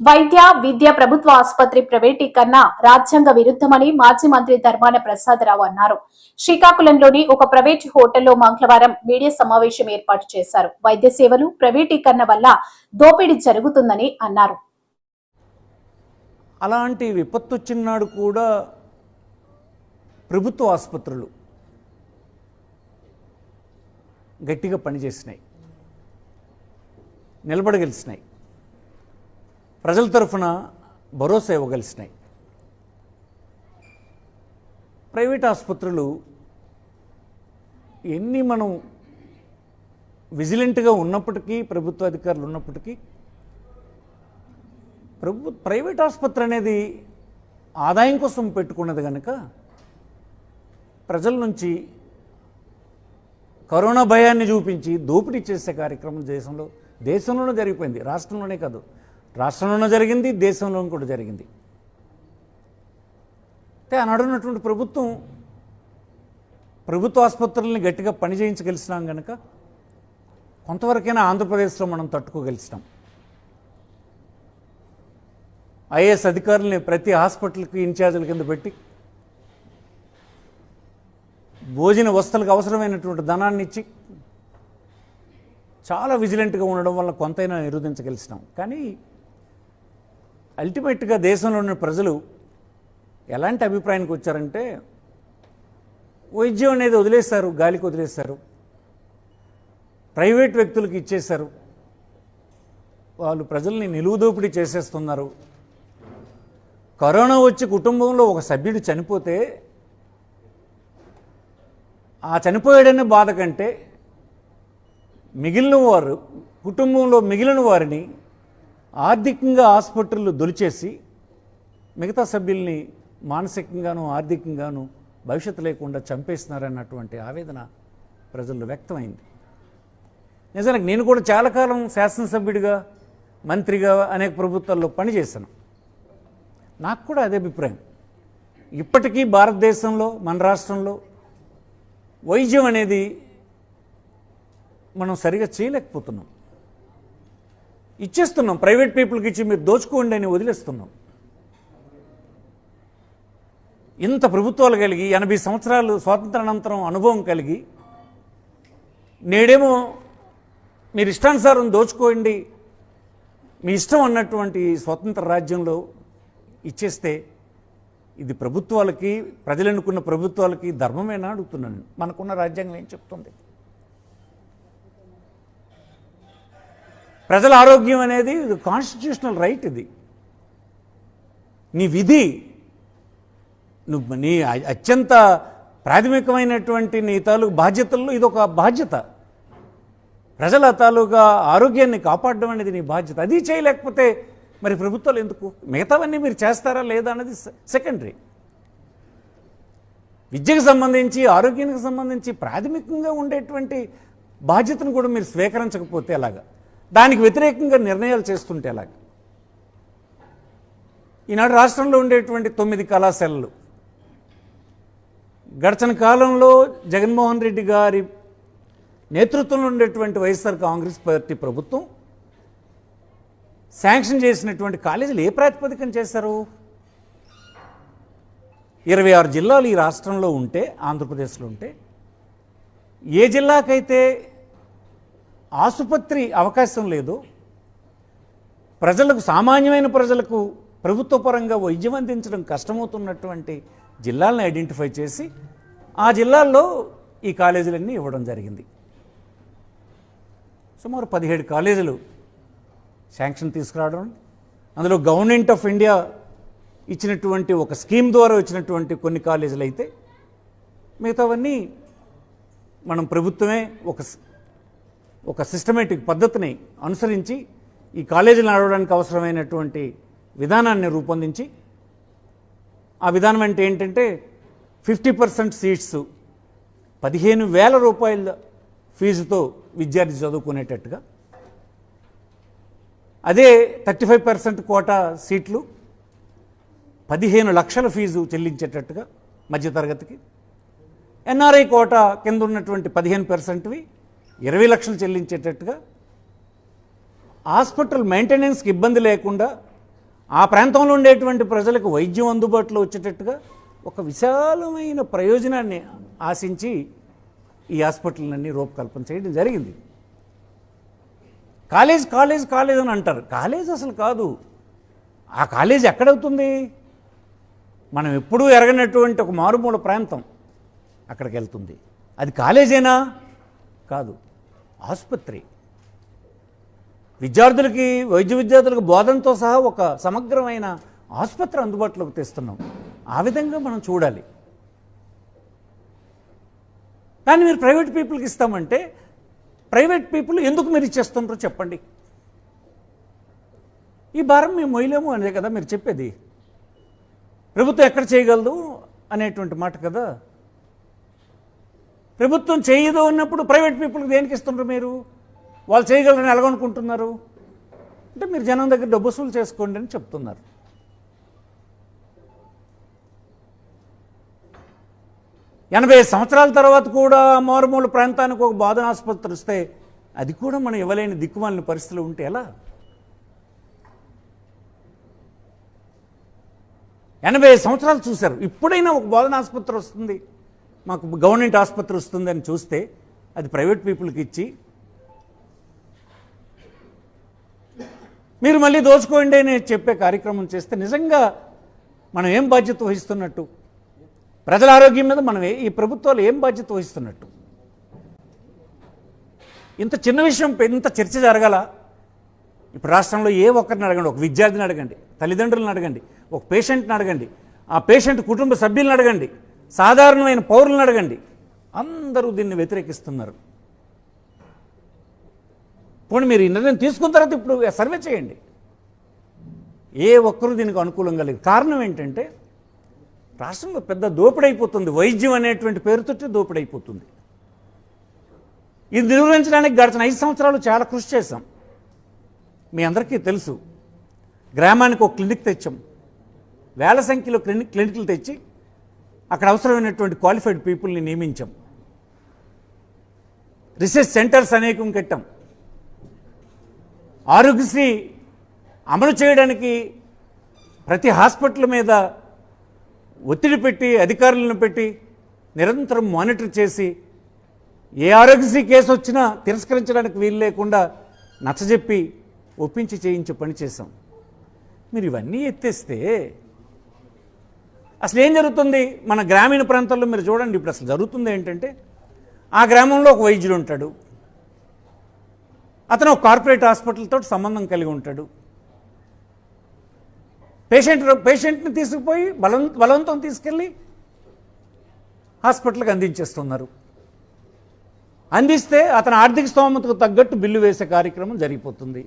వైద్య విద్య ప్రభుత్వ ఆసుపత్రి ప్రైవేటీకరణ రాజ్యాంగ విరుద్ధమని మాజీ మంత్రి ధర్మాన ప్రసాదరావు అన్నారు. శ్రీకాకుళంలోని ఒక ప్రైవేట్ హోటల్లో మంగళవారం మీడియా సమావేశం ఏర్పాటు చేశారు. వైద్య సేవలు ప్రైవేటీకరణ వల్ల దోపిడీ జరుగుతుందని అన్నారు. అలాంటి విపత్తు వచ్చినాడు కూడా ప్రభుత్వ ఆసుపత్రులు గట్టిగా పనిచేసినాయి. నిలబడగలిసినాయి. ప్రజల తరఫున భరోసా ఇవ్వగలిసినాయి. ప్రైవేట్ ఆసుపత్రులు ఎన్ని మనం విజిలెంట్గా ఉన్నప్పటికీ ప్రభుత్వ అధికారులు ఉన్నప్పటికీ ప్రభు ప్రైవేట్ ఆసుపత్రి అనేది ఆదాయం కోసం పెట్టుకున్నది కనుక ప్రజల నుంచి కరోనా భయాన్ని చూపించి దోపిడీ చేసే కార్యక్రమం దేశంలో దేశంలోనే జరిగిపోయింది రాష్ట్రంలోనే కాదు. రాష్ట్రంలోనే జరిగింది దేశంలోనూ కూడా జరిగింది. అంటే ఆనాడున్నటువంటి ప్రభుత్వం ప్రభుత్వ ఆసుపత్రుల్ని గట్టిగా పని చేయించగలిసినాం కనుక కొంతవరకైనా ఆంధ్రప్రదేశ్లో మనం తట్టుకోగలిసినాం. ఐఏఎస్ అధికారుల్ని ప్రతి హాస్పిటల్కి ఇన్ఛార్జీల కింద పెట్టి భోజన వస్తువులకు అవసరమైనటువంటి ధనాన్ని ఇచ్చి చాలా విజిలెంట్గా ఉండడం వల్ల కొంతైనా నిరోధించగలిసినాం. కానీ అల్టిమేట్గా దేశంలో ఉన్న ప్రజలు ఎలాంటి అభిప్రాయానికి వచ్చారంటే వైద్యం అనేది వదిలేశారు గాలికి వదిలేశారు. ప్రైవేట్ వ్యక్తులకు ఇచ్చేశారు. వాళ్ళు ప్రజల్ని నిలువుదోపిడీ చేసేస్తున్నారు. కరోనా వచ్చి కుటుంబంలో ఒక సభ్యుడు చనిపోతే ఆ చనిపోయాడనే బాధ కంటే మిగిలిన వారు కుటుంబంలో మిగిలిన వారిని ఆర్థికంగా ఆసుపత్రులు దొలిచేసి మిగతా సభ్యుల్ని మానసికంగాను ఆర్థికంగాను భవిష్యత్తు లేకుండా చంపేస్తున్నారన్నటువంటి ఆవేదన ప్రజల్లో వ్యక్తమైంది. నిజానికి నేను కూడా చాలా కాలం శాసనసభ్యుడిగా మంత్రిగా అనేక ప్రభుత్వాల్లో పనిచేశాను. నాకు కూడా అదే అభిప్రాయం. ఇప్పటికీ భారతదేశంలో మన రాష్ట్రంలో వైద్యం అనేది మనం సరిగా చేయలేకపోతున్నాం. ఇచ్చేస్తున్నాం. ప్రైవేట్ పీపుల్కి ఇచ్చి మీరు దోచుకోండి అని వదిలేస్తున్నాం. ఇంత ప్రభుత్వాలు కలిగి ఎనభై సంవత్సరాలు స్వాతంత్రానంతరం అనుభవం కలిగి నేడేమో మీరు ఇష్టానుసారం దోచుకోండి మీ ఇష్టం అన్నటువంటి స్వతంత్ర రాజ్యంలో ఇచ్చేస్తే ఇది ప్రభుత్వాలకి ప్రజలనుకున్న ప్రభుత్వాలకి ధర్మమేనా అడుగుతున్నాను మనకున్న రాజ్యాంగం ఏం చెప్తుంది? ప్రజల ఆరోగ్యం అనేది కాన్స్టిట్యూషనల్ రైట్ ఇది. నీ విధి నువ్వు నీ అత్యంత ప్రాథమికమైనటువంటి నీ తాలూకు బాధ్యతల్లో ఇది ఒక బాధ్యత. ప్రజల తాలూకా ఆరోగ్యాన్ని కాపాడడం అనేది నీ బాధ్యత. అది చేయలేకపోతే మరి ప్రభుత్వాలు ఎందుకు? మిగతావన్నీ మీరు చేస్తారా లేదా అనేది సెకండరీ విద్యకు సంబంధించి ఆరోగ్యానికి సంబంధించి ప్రాథమికంగా ఉండేటువంటి బాధ్యతను కూడా మీరు స్వీకరించకపోతే అలాగా దానికి వ్యతిరేకంగా నిర్ణయాలు చేస్తుంటే ఎలాగా? ఈనాడు రాష్ట్రంలో ఉండేటువంటి తొమ్మిది కళాశాలలు. గడిచిన కాలంలో జగన్మోహన్ రెడ్డి గారి నేతృత్వంలో ఉండేటువంటి వైఎస్ఆర్ కాంగ్రెస్ పార్టీ ప్రభుత్వం శాంక్షన్ చేసినటువంటి కాలేజీలు ఏ ప్రాతిపదికన చేశారు? ఇరవై ఆరు జిల్లాలు ఈ రాష్ట్రంలో ఉంటే ఆంధ్రప్రదేశ్లో ఉంటే ఏ జిల్లాకైతే ఆసుపత్రి అవకాశం లేదు. ప్రజలకు సామాన్యమైన ప్రజలకు ప్రభుత్వ పరంగా వైద్యం అందించడం కష్టమవుతున్నటువంటి జిల్లాలను ఐడెంటిఫై చేసి ఆ జిల్లాల్లో ఈ కాలేజీలన్నీ ఇవ్వడం జరిగింది. సుమారు పదిహేడు కాలేజీలు శాంక్షన్ తీసుకురావడం అందులో గవర్నమెంట్ ఆఫ్ ఇండియా ఇచ్చినటువంటి ఒక స్కీమ్ ద్వారా వచ్చినటువంటి కొన్ని కాలేజీలు అయితే మిగతావన్నీ మనం ప్రభుత్వమే ఒక ఒక సిస్టమేటిక్ పద్ధతిని అనుసరించి ఈ కాలేజీలు నడవడానికి అవసరమైనటువంటి విధానాన్ని రూపొందించి ఆ విధానం అంటే ఏంటంటే ఫిఫ్టీ పర్సెంట్ సీట్స్ పదిహేను వేల రూపాయల ఫీజుతో విద్యార్థి చదువుకునేటట్టుగా. అదే thirty five percent quota seats పదిహేను లక్షల ఫీజు చెల్లించేటట్టుగా మధ్యతరగతికి. ఎన్ఆర్ఐ కోట కింద ఉన్నటువంటి పదిహేను పర్సెంట్వి ఇరవై లక్షలు చెల్లించేటట్టుగా హాస్పిటల్ మెయింటెనెన్స్కి ఇబ్బంది లేకుండా ఆ ప్రాంతంలో ఉండేటువంటి ప్రజలకు వైద్యం అందుబాటులో వచ్చేటట్టుగా ఒక విశాలమైన ప్రయోజనాన్ని ఆశించి ఈ హాస్పిటల్ని రూపకల్పన చేయడం జరిగింది. కాలేజ్ కాలేజ్ కాలేజ్ అని అంటారు. కాలేజ్ అసలు కాదు. ఆ కాలేజ్ ఎక్కడవుతుంది? మనం ఎప్పుడూ ఎరగనటువంటి ఒక మారుమూల ప్రాంతం అక్కడికి వెళ్తుంది. అది కాలేజేనా? కాదు. ఆసుపత్రి. విద్యార్థులకి వైద్య విద్యార్థులకు బోధనతో సహా ఒక సమగ్రమైన ఆసుపత్రి అందుబాటులోకి తెస్తున్నాం. ఆ విధంగా మనం చూడాలి. కానీ మీరు ప్రైవేట్ పీపుల్కి ఇస్తామంటే ప్రైవేట్ పీపుల్ ఎందుకు మీరు ఇచ్చేస్తుంటారో చెప్పండి. ఈ భారం మేము మొయ్యలేము అనే కదా మీరు చెప్పేది. ప్రభుత్వం ఎక్కడ చేయగలదు అనేటువంటి మాట కదా. ప్రభుత్వం చేయదు అన్నప్పుడు ప్రైవేట్ పీపుల్కి దేనికి ఇస్తుంటారు మీరు? వాళ్ళు చేయగలరని ఎలాగనుకుంటున్నారు అంటే మీరు జనం దగ్గర డబ్బు వసూలు చేసుకోండి అని చెప్తున్నారు. ఎనభై సంవత్సరాల తర్వాత కూడా మారుమూల ప్రాంతానికి ఒక బాధన ఆసుపత్రి వస్తే అది కూడా మనం ఇవ్వలేని దిక్కుమాలిన పరిస్థితులు ఉంటే ఎలా? ఎనభై సంవత్సరాలు చూశారు. ఇప్పుడైనా ఒక బోధన ఆసుపత్రి వస్తుంది. మాకు గవర్నమెంట్ ఆసుపత్రి వస్తుందని చూస్తే అది ప్రైవేట్ పీపుల్కి ఇచ్చి మీరు మళ్ళీ దోచుకోండి అని చెప్పే కార్యక్రమం చేస్తే నిజంగా మనం ఏం బాధ్యత వహిస్తున్నట్టు? ప్రజల ఆరోగ్యం మీద మనం ఈ ప్రభుత్వాలు ఏం బాధ్యత వహిస్తున్నట్టు? ఇంత చిన్న విషయం ఇంత చర్చ జరగాల? ఇప్పుడు రాష్ట్రంలో ఏ ఒక్కరిని అడగండి ఒక విద్యార్థిని అడగండి తల్లిదండ్రులను అడగండి ఒక పేషెంట్ని అడగండి ఆ పేషెంట్ కుటుంబ సభ్యులను అడగండి. సాధారణమైన పౌరులను అడగండి. అందరూ దీన్ని వ్యతిరేకిస్తున్నారు. పోనీ మీరు ఈ నిర్ణయం తీసుకున్న తర్వాత ఇప్పుడు సర్వే చేయండి. ఏ ఒక్కరూ దీనికి అనుకూలంగా లేదు. కారణం ఏంటంటే రాష్ట్రంలో పెద్ద దోపిడైపోతుంది. వైద్యం అనేటువంటి పేరుతోటి దోపిడైపోతుంది. ఇది నిర్వహించడానికి గడిచిన ఐదు సంవత్సరాలు చాలా కృషి చేశాం. మీ అందరికీ తెలుసు. గ్రామానికి ఒక క్లినిక్ తెచ్చాం. వేల సంఖ్యలో క్లినిక్ క్లినిక్లు తెచ్చి అక్కడ అవసరమైనటువంటి క్వాలిఫైడ్ పీపుల్ని నియమించాం. రీసెర్చ్ సెంటర్స్ అనేకం కట్టాం. ఆరోగ్యశ్రీ అమలు చేయడానికి ప్రతి హాస్పిటల్ మీద ఒత్తిడి పెట్టి అధికారులను పెట్టి నిరంతరం మానిటర్ చేసి ఏ ఆరోగ్యశ్రీ కేసు వచ్చినా తిరస్కరించడానికి వీలు లేకుండా నచ్చజెప్పి ఒప్పించి చేయించే పని చేశాం. మీరు ఇవన్నీ ఎత్తేస్తే అసలు ఏం జరుగుతుంది? మన గ్రామీణ ప్రాంతాల్లో మీరు చూడండి ఇప్పుడు అసలు జరుగుతుంది ఏంటంటే ఆ గ్రామంలో ఒక వైద్యుడు ఉంటాడు. అతను ఒక కార్పొరేట్ హాస్పిటల్తో సంబంధం కలిగి ఉంటాడు. పేషెంట్ పేషెంట్ని తీసుకుపోయి బలం బలవంతం తీసుకెళ్ళి హాస్పిటల్కి అందించేస్తున్నారు. అందిస్తే అతని ఆర్థిక స్తోమతకు తగ్గట్టు బిల్లు వేసే కార్యక్రమం జరిగిపోతుంది.